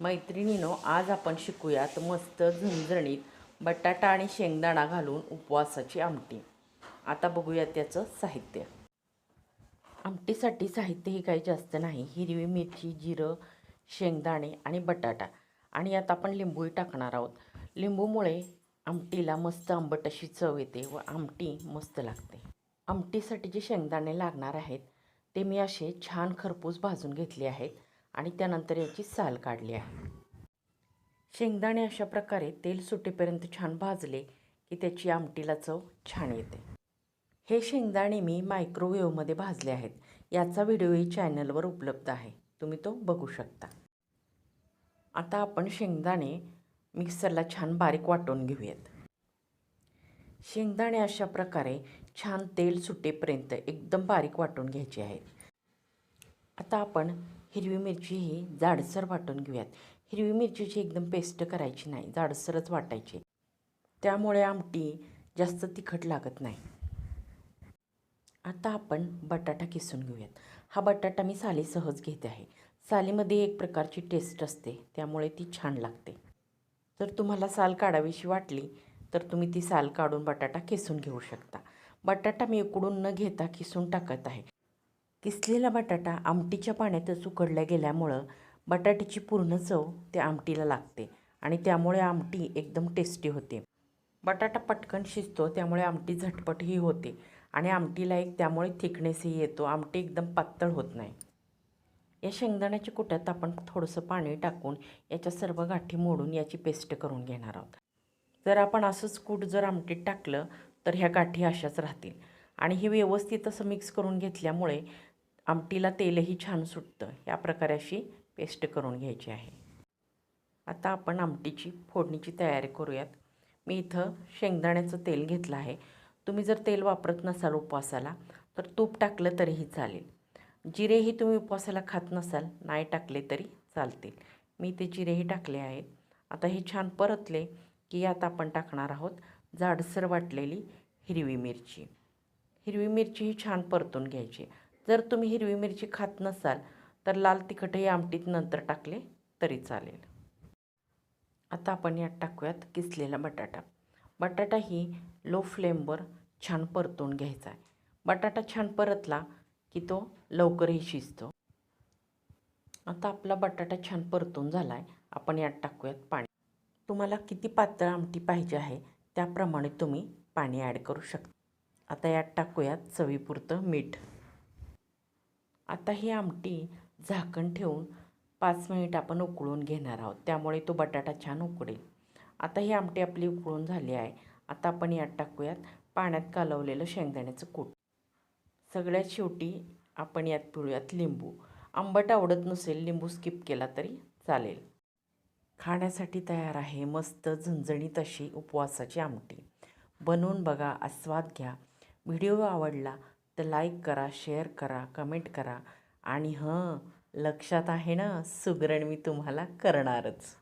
मैत्रिणीनो आज आपण शिकूयात मस्त झणझणीत बटाटा आणि शेंगदाणा घालून उपवासाची आमटी. आता बघूया त्याचं साहित्य. आमटीसाठी साहित्य हे काही जास्त नाही हिरवी मिरची जिरं शेंगदाणे आणि बटाटा. आणि यात आपण लिंबूही टाकणार आहोत. लिंबूमुळे आमटीला मस्त आंबट अशी चव येते व आमटी मस्त लागते. आमटीसाठी जे शेंगदाणे लागणार आहेत ते मी असे छान खरपूस भाजून घेतले आहेत. आणि त्यानंतर याची साल काढली आहे. शेंगदाणे अशा प्रकारे तेल सुटेपर्यंत छान भाजले की त्याची आमटीला चव छान येते. हे शेंगदाणे मी मायक्रोवेव्हमध्ये भाजले आहेत. याचा व्हिडिओही चॅनलवर उपलब्ध आहे. तुम्ही तो बघू शकता. आता आपण शेंगदाणे मिक्सरला छान बारीक वाटून घेऊयात. शेंगदाणे अशा प्रकारे छान तेल सुटेपर्यंत एकदम बारीक वाटून घ्यायचे आहेत. आता आपण हिरवी मिरची ही जाडसर वाटून घेऊयात. हिरवी मिरचीची एकदम पेस्ट करायची नाही जाडसरच वाटायची. त्यामुळे आमटी जास्त तिखट लागत नाही. आता आपण बटाटा किसून घेऊयात. हा बटाटा मी साली सहज घेते आहे. सालीमध्ये एक प्रकारची टेस्ट असते त्यामुळे ती छान लागते. जर तुम्हाला साल काढावीशी वाटली तर तुम्ही ती साल काढून बटाटा किसून घेऊ शकता. बटाटा मी उकडून न घेता किसून टाकत आहे. किसलेला बटाटा आमटीच्या पाण्यातच उकडल्या गेल्यामुळं बटाट्याची पूर्ण चव त्या आमटीला लागते आणि त्यामुळे आमटी एकदम टेस्टी होते. बटाटा पटकन शिजतो त्यामुळे आमटी झटपटही होते आणि आमटीला एक त्यामुळे थिकनेसही येतो आमटी एकदम पातळ होत नाही. या शेंगदाण्याच्या कुट्यात आपण थोडंसं पाणी टाकून याच्या सर्व गाठी मोडून याची पेस्ट करून घेणार आहोत. जर आपण असंच कूट जर आमटीत टाकलं तर ह्या गाठी अशाच राहतील. आणि हे व्यवस्थित असं मिक्स करून घेतल्यामुळे आमटीला तेलही छान सुटतं. या प्रकारे अशी पेस्ट करून घ्यायची आहे. आता आपण आमटीची फोडणीची तयारी करूयात. मी इथं शेंगदाण्याचं तेल घेतलं आहे. तुम्ही जर तेल वापरत नसाल उपवासाला तर तूप टाकलं तरीही चालेल. जिरेही तुम्ही उपवासाला खात नसाल नाही टाकले तरी चालतील. मी ते जिरेही टाकले आहेत. आता हे छान परतले की यात आपण टाकणार आहोत जाडसर वाटलेली हिरवी मिरची. हिरवी मिरची ही छान परतून घ्यायची. जर तुम्ही हिरवी मिरची खात नसाल तर लाल तिखटही आमटीत नंतर टाकले तरी चालेल. आता आपण यात टाकूयात किसलेला बटाटा. बटाटा ही लो फ्लेमवर छान परतून घ्यायचा आहे. बटाटा छान परतला की तो लवकरही शिजतो. आता आपला बटाटा छान परतून झाला आहे आपण यात टाकूयात पाणी. तुम्हाला किती पातळ आमटी पाहिजे आहे त्याप्रमाणे तुम्ही पाणी ॲड करू शकता. आता यात टाकूयात चवीपुरतं मीठ. आता ही आमटी झाकण ठेवून पाच मिनिट आपण उकळून घेणार आहोत. त्यामुळे तो बटाटा छान उकडेल. आता ही आमटी आपली उकळून झाली आहे. आता आपण यात टाकूयात पाण्यात कालवलेलं शेंगदाण्याचं कूट. सगळ्यात शेवटी आपण यात पिळूयात लिंबू. आंबट आवडत नसेल लिंबू स्किप केला तरी चालेल. खाण्यासाठी तयार आहे मस्त झणझणीत अशी उपवासाची आमटी. बनवून बघा आस्वाद घ्या. व्हिडिओ आवडला तर लाईक करा शेअर करा कमेंट करा. आणि हं लक्षात आहे ना सुगरण मी तुम्हाला करणारच.